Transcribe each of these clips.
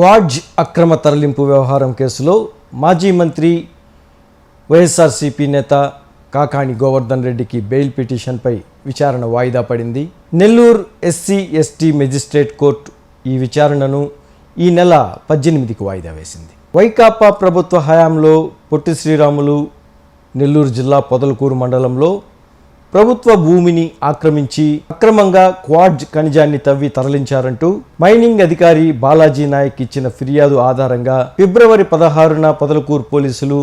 Quartz అక్రమ తరలింపు వ్యవహారం కేసులో మాజీ మంత్రి వైఎస్ఆర్సీపీ నేత కాకాణి గోవర్ధన్ రెడ్డికి బెయిల్ పిటిషన్పై విచారణ వాయిదా పడింది. Nellore SC ST magistrate court ఈ విచారణను ఈ నెల పద్దెనిమిదికి వాయిదా వేసింది. వైకాపా ప్రభుత్వ హయాంలో పొట్టి శ్రీరాములు నెల్లూరు జిల్లా పొదలకూరు మండలంలో ప్రభుత్వ భూమిని ఆక్రమించి అక్రమంగా క్వాడ్జ్ ఖనిజాన్ని తవ్వి తరలించారంటూ మైనింగ్ అధికారి బాలాజీ నాయక్ ఇచ్చిన ఫిర్యాదు ఆధారంగా ఫిబ్రవరి పదహారున పొదలకూరు పోలీసులు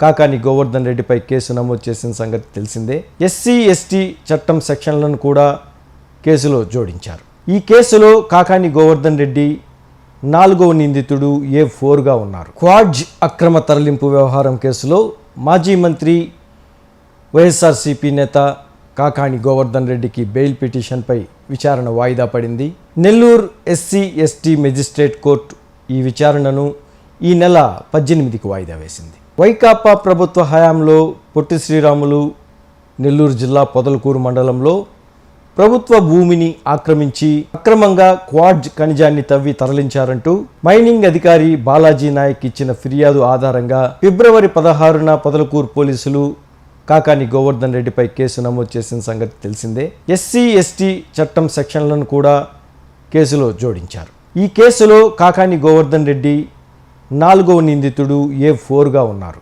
కాకాని గోవర్ధన్ రెడ్డిపై కేసు నమోదు చేసిన సంగతి తెలిసిందే. ఎస్సీ ఎస్టీ చట్టం సెక్షన్లను కూడా కేసులో జోడించారు. ఈ కేసులో కాకాని గోవర్ధన్ రెడ్డి నాలుగవ నిందితుడు ఏ ఫోర్గా ఉన్నారు. క్వాడ్జ్ అక్రమ తరలింపు వ్యవహారం కేసులో మాజీ మంత్రి వైఎస్ఆర్సీపీ నేత కాకాణి గోవర్ధన్ రెడ్డికి బెయిల్ పిటిషన్పై విచారణ వాయిదా పడింది. Nellore SC ST magistrate court ఈ విచారణను ఈ నెల పద్దెనిమిదికి వాయిదా వేసింది. వైకాపా ప్రభుత్వ హయాంలో పొట్టి శ్రీరాములు నెల్లూరు జిల్లా పొదలకూరు మండలంలో ప్రభుత్వ భూమిని ఆక్రమించి అక్రమంగా క్వాడ్జ్ ఖనిజాన్ని తవ్వి తరలించారంటూ మైనింగ్ అధికారి బాలాజీ నాయక్ ఇచ్చిన ఫిర్యాదు ఆధారంగా ఫిబ్రవరి పదహారున పొదలకూరు పోలీసులు కాకాని గోవర్ధన్ రెడ్డిపై కేసు నమోదు చేసిన సంగతి తెలిసిందే. ఎస్సీ ఎస్టీ చట్టం సెక్షన్లను కూడా కేసులో జోడించారు. ఈ కేసులో కాకాని గోవర్ధన్ రెడ్డి నాలుగవ నిందితుడు ఏ ఫోర్గా ఉన్నారు?